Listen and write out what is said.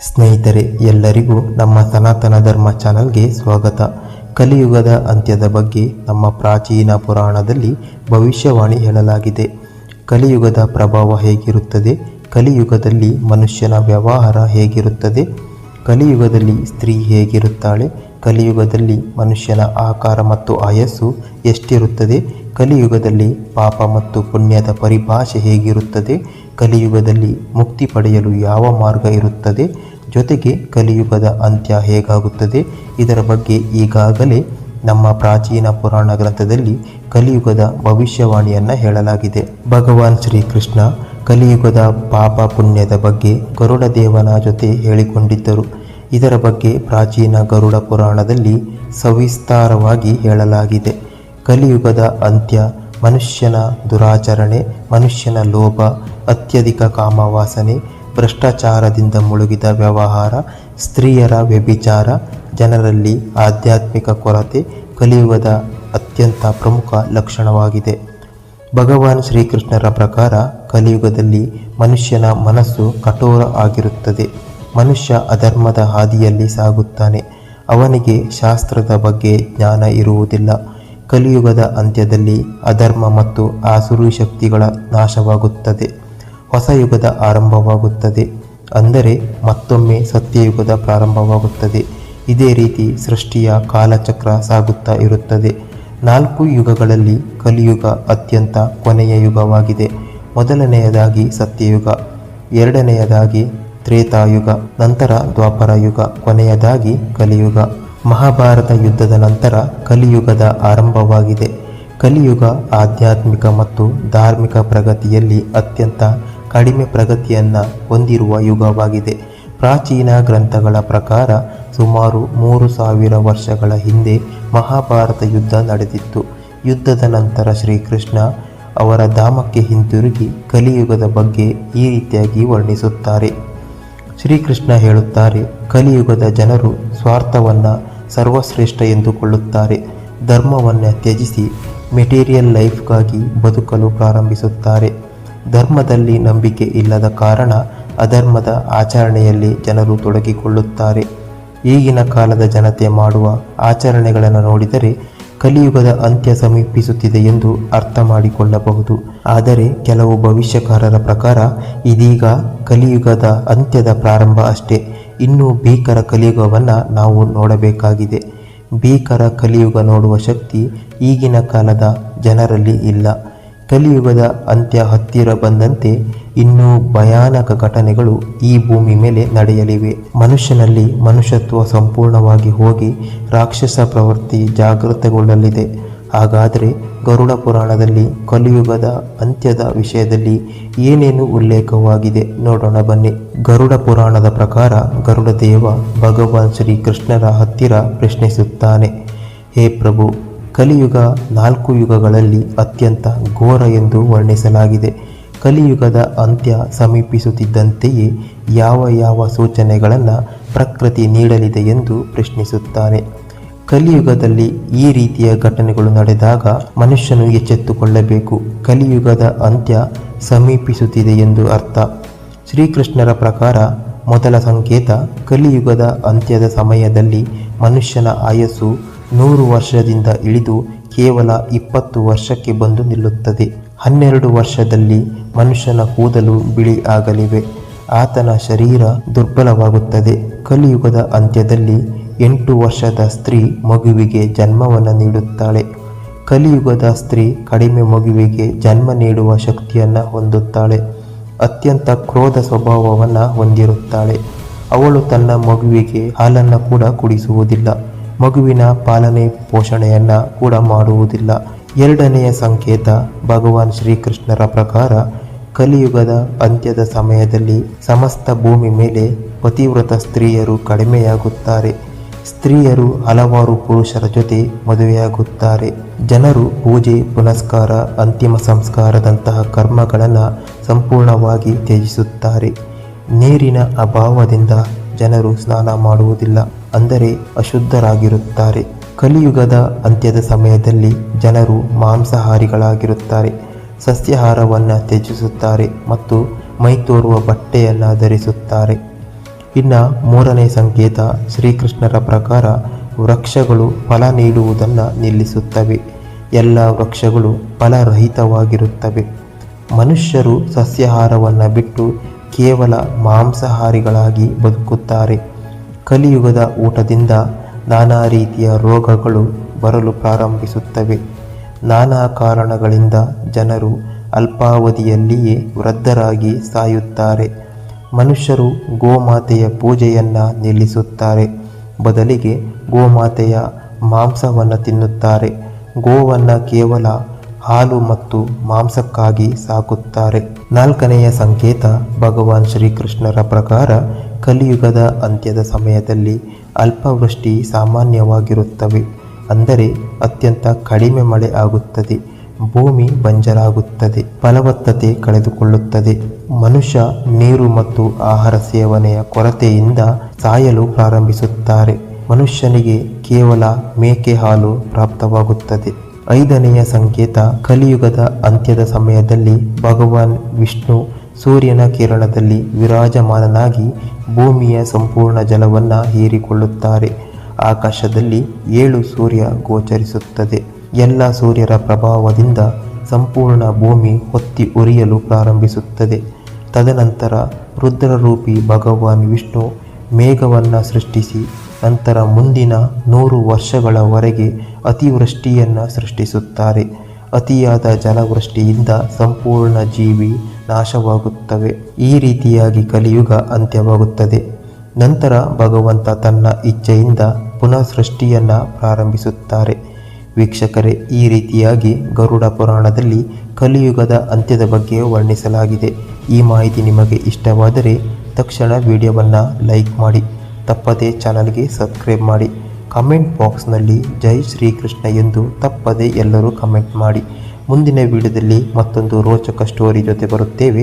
ಸ್ನೇಹಿತರೆ, ಎಲ್ಲರಿಗೂ ನಮ್ಮ ಸನಾತನ ಧರ್ಮ ಚಾನಲ್ಗೆ ಸ್ವಾಗತ. ಕಲಿಯುಗದ ಅಂತ್ಯದ ಬಗ್ಗೆ ನಮ್ಮ ಪ್ರಾಚೀನ ಪುರಾಣದಲ್ಲಿ ಭವಿಷ್ಯವಾಣಿ ಹೇಳಲಾಗಿದೆ. ಕಲಿಯುಗದ ಪ್ರಭಾವ ಹೇಗಿರುತ್ತದೆ? ಕಲಿಯುಗದಲ್ಲಿ ಮನುಷ್ಯನ ವ್ಯವಹಾರ ಹೇಗಿರುತ್ತದೆ? ಕಲಿಯುಗದಲ್ಲಿ ಸ್ತ್ರೀ ಹೇಗಿರುತ್ತಾಳೆ? ಕಲಿಯುಗದಲ್ಲಿ ಮನುಷ್ಯನ ಆಕಾರ ಮತ್ತು ಆಯಸ್ಸು ಎಷ್ಟಿರುತ್ತದೆ? ಕಲಿಯುಗದಲ್ಲಿ ಪಾಪ ಮತ್ತು ಪುಣ್ಯದ ಪರಿಭಾಷೆ ಹೇಗಿರುತ್ತದೆ? ಕಲಿಯುಗದಲ್ಲಿ ಮುಕ್ತಿ ಪಡೆಯಲು ಯಾವ ಮಾರ್ಗ ಇರುತ್ತದೆ? ಜೊತೆಗೆ ಕಲಿಯುಗದ ಅಂತ್ಯ ಹೇಗಾಗುತ್ತದೆ? ಇದರ ಬಗ್ಗೆ ಈಗಾಗಲೇ ನಮ್ಮ ಪ್ರಾಚೀನ ಪುರಾಣ ಗ್ರಂಥದಲ್ಲಿ ಕಲಿಯುಗದ ಭವಿಷ್ಯವಾಣಿಯನ್ನು ಹೇಳಲಾಗಿದೆ. ಭಗವಾನ್ ಶ್ರೀಕೃಷ್ಣ ಕಲಿಯುಗದ ಪಾಪ ಪುಣ್ಯದ ಬಗ್ಗೆ ಗರುಡದೇವನ ಜೊತೆ ಹೇಳಿಕೊಂಡಿದ್ದರು. ಇದರ ಬಗ್ಗೆ ಪ್ರಾಚೀನ ಗರುಡ ಪುರಾಣದಲ್ಲಿ ಸವಿಸ್ತಾರವಾಗಿ ಹೇಳಲಾಗಿದೆ. ಕಲಿಯುಗದ ಅಂತ್ಯ, ಮನುಷ್ಯನ ದುರಾಚರಣೆ, ಮನುಷ್ಯನ ಲೋಭ ಅತ್ಯಧಿಕ ಕಾಮವಾಸನೆ, ಭ್ರಷ್ಟಾಚಾರದಿಂದ ಮುಳುಗಿದ ವ್ಯವಹಾರ, ಸ್ತ್ರೀಯರ ವ್ಯಭಿಚಾರ, ಜನರಲ್ಲಿ ಆಧ್ಯಾತ್ಮಿಕ ಕೊರತೆ, ಕಲಿಯುಗದ ಅತ್ಯಂತ ಪ್ರಮುಖ ಲಕ್ಷಣವಾಗಿದೆ. ಭಗವಾನ್ ಶ್ರೀಕೃಷ್ಣರ ಪ್ರಕಾರ ಕಲಿಯುಗದಲ್ಲಿ ಮನುಷ್ಯನ ಮನಸ್ಸು ಕಠೋರ ಆಗಿರುತ್ತದೆ. ಮನುಷ್ಯ ಅಧರ್ಮದ ಹಾದಿಯಲ್ಲಿ ಸಾಗುತ್ತಾನೆ. ಅವನಿಗೆ ಶಾಸ್ತ್ರದ ಬಗ್ಗೆ ಜ್ಞಾನ ಇರುವುದಿಲ್ಲ. ಕಲಿಯುಗದ ಅಂತ್ಯದಲ್ಲಿ ಅಧರ್ಮ ಮತ್ತು ಆಸುರಿ ಶಕ್ತಿಗಳ ನಾಶವಾಗುತ್ತದೆ. ಹೊಸ ಯುಗದ ಆರಂಭವಾಗುತ್ತದೆ. ಅಂದರೆ ಮತ್ತೊಮ್ಮೆ ಸತ್ಯಯುಗದ ಪ್ರಾರಂಭವಾಗುತ್ತದೆ. ಇದೇ ರೀತಿ ಸೃಷ್ಟಿಯ ಕಾಲಚಕ್ರ ಸಾಗುತ್ತಾ ಇರುತ್ತದೆ. ನಾಲ್ಕು ಯುಗಗಳಲ್ಲಿ ಕಲಿಯುಗ ಅತ್ಯಂತ ಕೊನೆಯ ಯುಗವಾಗಿದೆ. ಮೊದಲನೆಯದಾಗಿ ಸತ್ಯಯುಗ, ಎರಡನೆಯದಾಗಿ ತ್ರೇತಾಯುಗ, ನಂತರ ದ್ವಾಪರ ಯುಗ, ಕೊನೆಯದಾಗಿ ಕಲಿಯುಗ. ಮಹಾಭಾರತ ಯುದ್ಧದ ನಂತರ ಕಲಿಯುಗದ ಆರಂಭವಾಗಿದೆ. ಕಲಿಯುಗ ಆಧ್ಯಾತ್ಮಿಕ ಮತ್ತು ಧಾರ್ಮಿಕ ಪ್ರಗತಿಯಲ್ಲಿ ಅತ್ಯಂತ ಕಡಿಮೆ ಪ್ರಗತಿಯನ್ನು ಹೊಂದಿರುವ ಯುಗವಾಗಿದೆ. ಪ್ರಾಚೀನ ಗ್ರಂಥಗಳ ಪ್ರಕಾರ ಸುಮಾರು ಮೂರು ಸಾವಿರ ವರ್ಷಗಳ ಹಿಂದೆ ಮಹಾಭಾರತ ಯುದ್ಧ ನಡೆದಿತ್ತು. ಯುದ್ಧದ ನಂತರ ಶ್ರೀಕೃಷ್ಣ ಅವರ ಧಾಮಕ್ಕೆ ಹಿಂತಿರುಗಿ ಕಲಿಯುಗದ ಬಗ್ಗೆ ಈ ರೀತಿಯಾಗಿ ವರ್ಣಿಸುತ್ತಾರೆ. ಶ್ರೀಕೃಷ್ಣ ಹೇಳುತ್ತಾರೆ, ಕಲಿಯುಗದ ಜನರು ಸ್ವಾರ್ಥವನ್ನು ಸರ್ವಶ್ರೇಷ್ಠ ಎಂದುಕೊಳ್ಳುತ್ತಾರೆ. ಧರ್ಮವನ್ನು ತ್ಯಜಿಸಿ ಮೆಟೀರಿಯಲ್ ಲೈಫ್ಗಾಗಿ ಬದುಕಲು ಪ್ರಾರಂಭಿಸುತ್ತಾರೆ. ಧರ್ಮದಲ್ಲಿ ನಂಬಿಕೆ ಇಲ್ಲದ ಕಾರಣ ಅಧರ್ಮದ ಆಚರಣೆಯಲ್ಲಿ ಜನರು ತೊಡಗಿಕೊಳ್ಳುತ್ತಾರೆ. ಈಗಿನ ಕಾಲದ ಜನತೆ ಮಾಡುವ ಆಚರಣೆಗಳನ್ನು ನೋಡಿದರೆ ಕಲಿಯುಗದ ಅಂತ್ಯ ಸಮೀಪಿಸುತ್ತಿದೆ ಎಂದು ಅರ್ಥ ಮಾಡಿಕೊಳ್ಳಬಹುದು ಆದರೆ ಕೆಲವು ಭವಿಷ್ಯಕಾರರ ಪ್ರಕಾರ ಇದೀಗ ಕಲಿಯುಗದ ಅಂತ್ಯದ ಪ್ರಾರಂಭ ಅಷ್ಟೇ. ಇನ್ನೂ ಭೀಕರ ಕಲಿಯುಗವನ್ನು ನಾವು ನೋಡಬೇಕಾಗಿದೆ. ಭೀಕರ ಕಲಿಯುಗ ನೋಡುವ ಶಕ್ತಿ ಈಗಿನ ಕಾಲದ ಜನರಲ್ಲಿ ಇಲ್ಲ. ಕಲಿಯುಗದ ಅಂತ್ಯ ಹತ್ತಿರ ಬಂದಂತೆ ಇನ್ನೂ ಭಯಾನಕ ಘಟನೆಗಳು ಈ ಭೂಮಿ ಮೇಲೆ ನಡೆಯಲಿವೆ. ಮನುಷ್ಯನಲ್ಲಿ ಮನುಷ್ಯತ್ವ ಸಂಪೂರ್ಣವಾಗಿ ಹೋಗಿ ರಾಕ್ಷಸ ಪ್ರವೃತ್ತಿ ಜಾಗೃತಗೊಳ್ಳಲಿದೆ. ಹಾಗಾದರೆ ಗರುಡ ಪುರಾಣದಲ್ಲಿ ಕಲಿಯುಗದ ಅಂತ್ಯದ ವಿಷಯದಲ್ಲಿ ಏನೇನು ಉಲ್ಲೇಖವಾಗಿದೆ ನೋಡೋಣ ಬನ್ನಿ. ಗರುಡ ಪುರಾಣದ ಪ್ರಕಾರ ಗರುಡ ದೇವ ಭಗವಾನ್ ಶ್ರೀಕೃಷ್ಣರ ಹತ್ತಿರ ಪ್ರಶ್ನಿಸುತ್ತಾನೆ. ಹೇ ಪ್ರಭು, ಕಲಿಯುಗ ನಾಲ್ಕು ಯುಗಗಳಲ್ಲಿ ಅತ್ಯಂತ ಘೋರ ಎಂದು ವರ್ಣಿಸಲಾಗಿದೆ. ಕಲಿಯುಗದ ಅಂತ್ಯ ಸಮೀಪಿಸುತ್ತಿದ್ದಂತೆಯೇ ಯಾವ ಯಾವ ಸೂಚನೆಗಳನ್ನು ಪ್ರಕೃತಿ ನೀಡಲಿದೆ ಎಂದು ಪ್ರಶ್ನಿಸುತ್ತಾನೆ. ಕಲಿಯುಗದಲ್ಲಿ ಈ ರೀತಿಯ ಘಟನೆಗಳು ನಡೆದಾಗ ಮನುಷ್ಯನು ಎಚ್ಚೆತ್ತುಕೊಳ್ಳಬೇಕು. ಕಲಿಯುಗದ ಅಂತ್ಯ ಸಮೀಪಿಸುತ್ತಿದೆ ಎಂದು ಅರ್ಥ. ಶ್ರೀಕೃಷ್ಣರ ಪ್ರಕಾರ ಮೊದಲ ಸಂಕೇತ ಕಲಿಯುಗದ ಅಂತ್ಯದ ಸಮಯದಲ್ಲಿ ಮನುಷ್ಯನ ಆಯಸ್ಸು ನೂರು ವರ್ಷದಿಂದ ಇಳಿದು ಕೇವಲ ಇಪ್ಪತ್ತು ವರ್ಷಕ್ಕೆ ಬಂದು ನಿಲ್ಲುತ್ತದೆ. ಹನ್ನೆರಡು ವರ್ಷದಲ್ಲಿ ಮನುಷ್ಯನ ಕೂದಲು ಬಿಳಿ ಆಗಲಿವೆ. ಆತನ ಶರೀರ ದುರ್ಬಲವಾಗುತ್ತದೆ. ಕಲಿಯುಗದ ಅಂತ್ಯದಲ್ಲಿ ಎಂಟು ವರ್ಷದ ಸ್ತ್ರೀ ಮಗುವಿಗೆ ಜನ್ಮವನ್ನು ನೀಡುತ್ತಾಳೆ. ಕಲಿಯುಗದ ಸ್ತ್ರೀ ಕಡಿಮೆ ಮಗುವಿಗೆ ಜನ್ಮ ನೀಡುವ ಶಕ್ತಿಯನ್ನು ಹೊಂದುತ್ತಾಳೆ. ಅತ್ಯಂತ ಕ್ರೋಧ ಸ್ವಭಾವವನ್ನು ಹೊಂದಿರುತ್ತಾಳೆ. ಅವಳು ತನ್ನ ಮಗುವಿಗೆ ಹಾಲನ್ನು ಕೂಡ ಕುಡಿಸುವುದಿಲ್ಲ. ಮಗುವಿನ ಪಾಲನೆ ಪೋಷಣೆಯನ್ನು ಕೂಡ ಮಾಡುವುದಿಲ್ಲ. ಎರಡನೆಯ ಸಂಕೇತ ಭಗವಾನ್ ಶ್ರೀಕೃಷ್ಣರ ಪ್ರಕಾರ ಕಲಿಯುಗದ ಅಂತ್ಯದ ಸಮಯದಲ್ಲಿ ಸಮಸ್ತ ಭೂಮಿ ಮೇಲೆ ಪತಿವ್ರತ ಸ್ತ್ರೀಯರು ಕಡಿಮೆಯಾಗುತ್ತಾರೆ. ಸ್ತ್ರೀಯರು ಹಲವಾರು ಪುರುಷರ ಜೊತೆ ಮದುವೆಯಾಗುತ್ತಾರೆ. ಜನರು ಪೂಜೆ, ಪುನಸ್ಕಾರ, ಅಂತಿಮ ಸಂಸ್ಕಾರದಂತಹ ಕರ್ಮಗಳನ್ನು ಸಂಪೂರ್ಣವಾಗಿ ತ್ಯಜಿಸುತ್ತಾರೆ. ನೀರಿನ ಅಭಾವದಿಂದ ಜನರು ಸ್ನಾನ ಮಾಡುವುದಿಲ್ಲ, ಅಂದರೆ ಅಶುದ್ಧರಾಗಿರುತ್ತಾರೆ. ಕಲಿಯುಗದ ಅಂತ್ಯದ ಸಮಯದಲ್ಲಿ ಜನರು ಮಾಂಸಾಹಾರಿಗಳಾಗಿರುತ್ತಾರೆ. ಸಸ್ಯಾಹಾರವನ್ನು ತ್ಯಜಿಸುತ್ತಾರೆ ಮತ್ತು ಮೈತೋರುವ ಬಟ್ಟೆಯನ್ನು ಧರಿಸುತ್ತಾರೆ. ಇನ್ನು ಮೂರನೇ ಸಂಕೇತ ಶ್ರೀಕೃಷ್ಣರ ಪ್ರಕಾರ ವೃಕ್ಷಗಳು ಫಲ ನೀಡುವುದನ್ನು ನಿಲ್ಲಿಸುತ್ತವೆ. ಎಲ್ಲ ವೃಕ್ಷಗಳು ಫಲರಹಿತವಾಗಿರುತ್ತವೆ. ಮನುಷ್ಯರು ಸಸ್ಯಾಹಾರವನ್ನು ಬಿಟ್ಟು ಕೇವಲ ಮಾಂಸಾಹಾರಿಗಳಾಗಿ ಬದುಕುತ್ತಾರೆ. ಕಲಿಯುಗದ ಊಟದಿಂದ ನಾನಾ ರೀತಿಯ ರೋಗಗಳು ಬರಲು ಪ್ರಾರಂಭಿಸುತ್ತವೆ. ನಾನಾ ಕಾರಣಗಳಿಂದ ಜನರು ಅಲ್ಪಾವಧಿಯಲ್ಲಿಯೇ ವೃದ್ಧರಾಗಿ ಸಾಯುತ್ತಾರೆ. ಮನುಷ್ಯರು ಗೋಮಾತೆಯ ಪೂಜೆಯನ್ನು ನಿಲ್ಲಿಸುತ್ತಾರೆ. ಬದಲಿಗೆ ಗೋಮಾತೆಯ ಮಾಂಸವನ್ನು ತಿನ್ನುತ್ತಾರೆ. ಗೋವನ್ನು ಕೇವಲ ಹಾಲು ಮತ್ತು ಮಾಂಸಕ್ಕಾಗಿ ಸಾಕುತ್ತಾರೆ. ನಾಲ್ಕನೆಯ ಸಂಕೇತ ಭಗವಾನ್ ಶ್ರೀಕೃಷ್ಣರ ಪ್ರಕಾರ ಕಲಿಯುಗದ ಅಂತ್ಯದ ಸಮಯದಲ್ಲಿ ಅಲ್ಪವೃಷ್ಟಿ ಸಾಮಾನ್ಯವಾಗಿರುತ್ತವೆ. ಅಂದರೆ ಅತ್ಯಂತ ಕಡಿಮೆ ಮಳೆ ಆಗುತ್ತದೆ. ಭೂಮಿ ಬಂಜರಾಗುತ್ತದೆ. ಫಲವತ್ತತೆ ಕಳೆದುಕೊಳ್ಳುತ್ತದೆ. ಮನುಷ್ಯ ನೀರು ಮತ್ತು ಆಹಾರ ಸೇವನೆಯ ಕೊರತೆಯಿಂದ ಸಾಯಲು ಪ್ರಾರಂಭಿಸುತ್ತಾರೆ. ಮನುಷ್ಯನಿಗೆ ಕೇವಲ ಮೇಕೆ ಹಾಲು ಪ್ರಾಪ್ತವಾಗುತ್ತದೆ. ಐದನೆಯ ಸಂಕೇತ, ಕಲಿಯುಗದ ಅಂತ್ಯದ ಸಮಯದಲ್ಲಿ ಭಗವಾನ್ ವಿಷ್ಣು ಸೂರ್ಯನ ಕಿರಣದಲ್ಲಿ ವಿರಾಜಮಾನನಾಗಿ ಭೂಮಿಯ ಸಂಪೂರ್ಣ ಜಲವನ್ನು ಹೀರಿಕೊಳ್ಳುತ್ತಾರೆ. ಆಕಾಶದಲ್ಲಿ ಏಳು ಸೂರ್ಯ ಗೋಚರಿಸುತ್ತದೆ. ಎಲ್ಲ ಸೂರ್ಯರ ಪ್ರಭಾವದಿಂದ ಸಂಪೂರ್ಣ ಭೂಮಿ ಹೊತ್ತಿ ಉರಿಯಲು ಪ್ರಾರಂಭಿಸುತ್ತದೆ. ತದನಂತರ ರುದ್ರರೂಪಿ ಭಗವಾನ್ ವಿಷ್ಣು ಮೇಘವನ್ನು ಸೃಷ್ಟಿಸಿ, ನಂತರ ಮುಂದಿನ ನೂರು ವರ್ಷಗಳವರೆಗೆ ಅತಿವೃಷ್ಟಿಯನ್ನು ಸೃಷ್ಟಿಸುತ್ತಾರೆ. ಅತಿಯಾದ ಜಲವೃಷ್ಟಿಯಿಂದ ಸಂಪೂರ್ಣ ಜೀವಿ ನಾಶವಾಗುತ್ತವೆ. ಈ ರೀತಿಯಾಗಿ ಕಲಿಯುಗ ಅಂತ್ಯವಾಗುತ್ತದೆ. ನಂತರ ಭಗವಂತ ತನ್ನ ಇಚ್ಛೆಯಿಂದ ಪುನಃ ಸೃಷ್ಟಿಯನ್ನು ಪ್ರಾರಂಭಿಸುತ್ತಾರೆ. ವೀಕ್ಷಕರೇ, ಈ ರೀತಿಯಾಗಿ ಗರುಡ ಪುರಾಣದಲ್ಲಿ ಕಲಿಯುಗದ ಅಂತ್ಯದ ಬಗ್ಗೆ ವರ್ಣಿಸಲಾಗಿದೆ. ಈ ಮಾಹಿತಿ ನಿಮಗೆ ಇಷ್ಟವಾದರೆ ತಕ್ಷಣ ವಿಡಿಯೋವನ್ನು ಲೈಕ್ ಮಾಡಿ, ತಪ್ಪದೇ ಚಾನಲ್ಗೆ ಸಬ್ಸ್ಕ್ರೈಬ್ ಮಾಡಿ. ಕಮೆಂಟ್ ಬಾಕ್ಸ್ನಲ್ಲಿ ಜೈ ಶ್ರೀಕೃಷ್ಣ ಎಂದು ತಪ್ಪದೇ ಎಲ್ಲರೂ ಕಮೆಂಟ್ ಮಾಡಿ. ಮುಂದಿನ ವಿಡಿಯೋದಲ್ಲಿ ಮತ್ತೊಂದು ರೋಚಕ ಸ್ಟೋರಿ ಜೊತೆ ಬರುತ್ತೇವೆ.